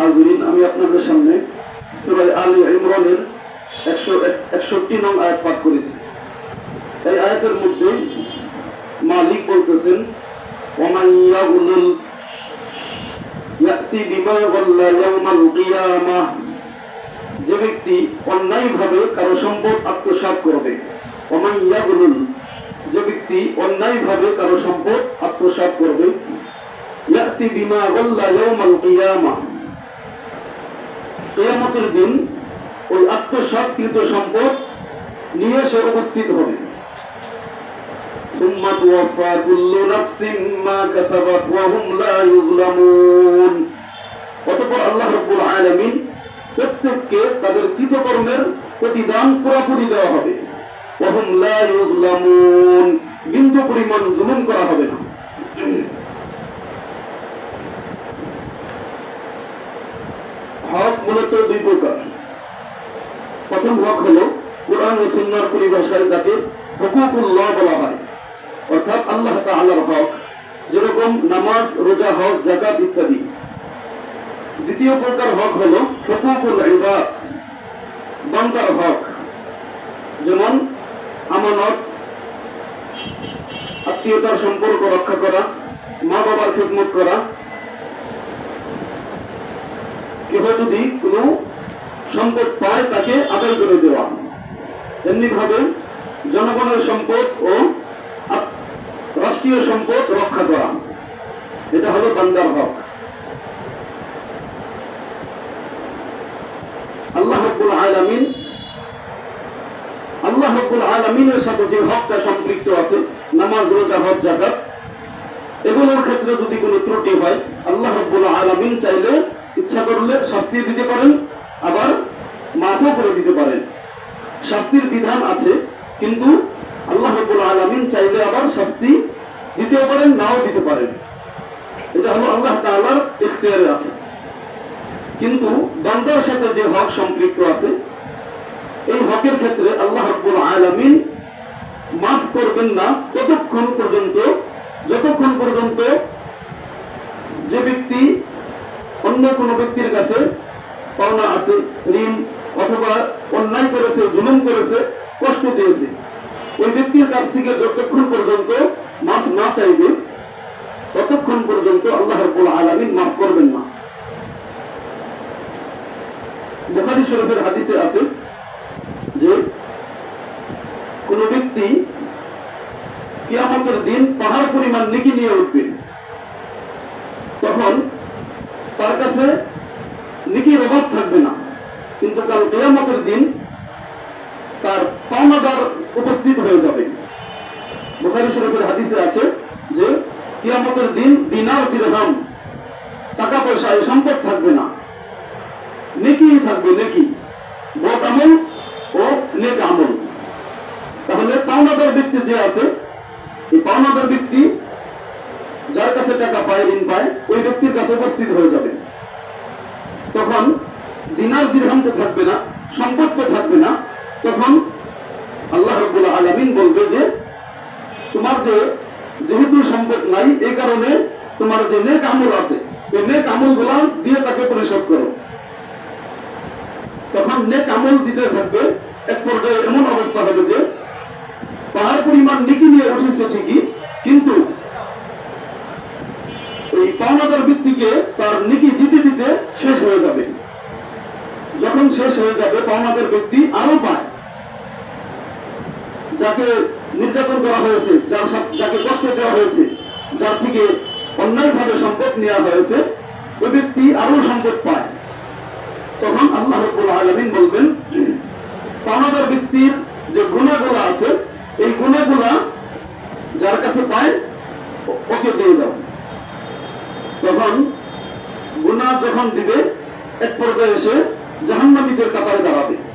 হাজরিন, আমি আপনাদের সামনে সুরাই আলী ইমরানের একশো একষট্টি নং আয়াত পাঠ করেছি। এই আয়াতের মধ্যে মালিক বলতেছেন যে ব্যক্তি অন্যায়ভাবে কারও সম্পদ আত্মসাৎ করবে যে ব্যক্তি অন্যায়ভাবে কারও সম্পদ আত্মসাৎ করবে কেয়ামতের দিন ওই আত্মসৎকৃত সম্পদ নিয়ে সে উপস্থিত আল্লাহ প্রত্যেককে তাদের কৃতকর্মের প্রতিদান দেওয়া হবে। বিন্দু পরিমাণ জুলুম করা হবে না। মূলত দুই প্রকার। প্রথম হক হলো কোরআন ও সুন্নাহর পরিভাষায় যাকে হুকুকুল্লাহ বলা হয়। অর্থাৎ আল্লাহ তাআলার হক, যেরকম নামাজ, রোজা হক জাকাত ইত্যাদি। দ্বিতীয় প্রকার হক হলো হুকুকুল ইবাদ, বান্দার হক, যেমন আমানত, আত্মীয়তার সম্পর্ক রক্ষা করা মা বাবার খেদমত করা কেহ যদি কোনো সম্পদ পায় তাকে আদায় করে দেওয়া। এমনি ভাবে জনগণের সম্পদ ও রাষ্ট্রীয় সম্পদ রক্ষা করা। এটা হলো বান্দার হক। আল্লাহ রব্বুল আলামিন, আল্লাহ রব্বুল আলামিনের সাথে যে হকটা সম্পৃক্ত আছে, নামাজ, রোজা, হজ জাকাত এগুলোর ক্ষেত্রে যদি কোনো ত্রুটি হয়, আল্লাহ রব্বুল আলামিন চাইলে করলে শাস্তি দিতে পারেন, আবার মাফও করে দিতে পারেন। শাস্তির বিধান আছে, কিন্তু আল্লাহ রব্বুল আলামিন চাইলে আবার শাস্তি দিতেও পারেন, নাও দিতে পারেন। এটা হলো আল্লাহ তাআলার ইখতিয়ারে আছে। কিন্তু বান্দার সাথে যে হক সম্পৃক্ত আছে, এই হকের ক্ষেত্রে আল্লাহ রব্বুল আলামিন মাফ করবেন না ততক্ষণ পর্যন্ত, যতক্ষণ পর্যন্ত যে ব্যক্তি অন্য কোনো ব্যক্তির কাছে পাওনা আছে, ঋণ অথবা অন্যায় করেছে, জুলুম করেছে, কষ্ট দিয়েছে। ওই ব্যক্তির কাছ থেকে যতক্ষণ পর্যন্ত মাফ না চাইবে, ততক্ষণ পর্যন্ত আল্লাহ রব্বুল আলামিন মাফ করবেন না। বুখারী শরীফের হাদিসে আছে যে, কোন ব্যক্তি কিয়ামতের দিন পাহাড় পরিমাণ নেকি নিয়ে উঠবে, তখন তার কাছে নিকির অভাব থাকবে না। কিন্তু কাল বেয়ামতের দিন তার পাওনাদার উপস্থিত হয়ে যাবে। বোখারি শরীফের হাদিসে আছে যে, কিয়ামতের দিন দিনার দিরহাম, টাকা পয়সা, এই সম্পদ থাকবে না। নেকি থাকবে নেকি বদ আমল ও নেক আমল তাহলে পাওনাদার ব্যক্তি যে আছে এই পাওনাদার ব্যক্তি যার কাছে টাকা পায়, ঋণ পায়, ওই ব্যক্তির কাছে উপস্থিত হয়ে যাবে। তখন দিনার দিরহাম তো থাকবে না, সম্পদ তো থাকবে না। তখন আল্লাহ রব্বুল আলামিন বলবে যে, তোমার যে যেহেতু সম্পদ নাই, এই কারণে তোমার যে নেক আমল আছে, ওই নেক আমলগুলা দিয়ে তাকে পরিশোধ করো। তখন নেক আমল দিতে থাকবে, এক পর্যায়ে এমন অবস্থা হবে যে, পাহাড় পরিমাণ নিকি নিয়ে উঠেছে ঠিকই কিন্তু এই পাওনাদার ব্যক্তিকে তার নেকি দিতে দিতে শেষ হয়ে যাবে যখন শেষ হয়ে যাবে পাওনাদার ব্যক্তি আরও পায়। যাকে নির্যাতন করা হয়েছে, যার যাকে কষ্ট দেওয়া হয়েছে, যার থেকে অন্যায়ভাবে সম্পদ নেওয়া হয়েছে, ওই ব্যক্তি আরও সম্পদ পায়। তখন আল্লাহ আলামিন বলবেন পাওনাদার ব্যক্তির যে গুণাগুলো আছে, এই গুণাগুলা যার কাছে পায়, ওকে দিয়ে দাও। তখন গুণা যখন দিবে, এক পর্যায়ে এসে জাহান্নামীদের কাতারে দাঁড়াবে।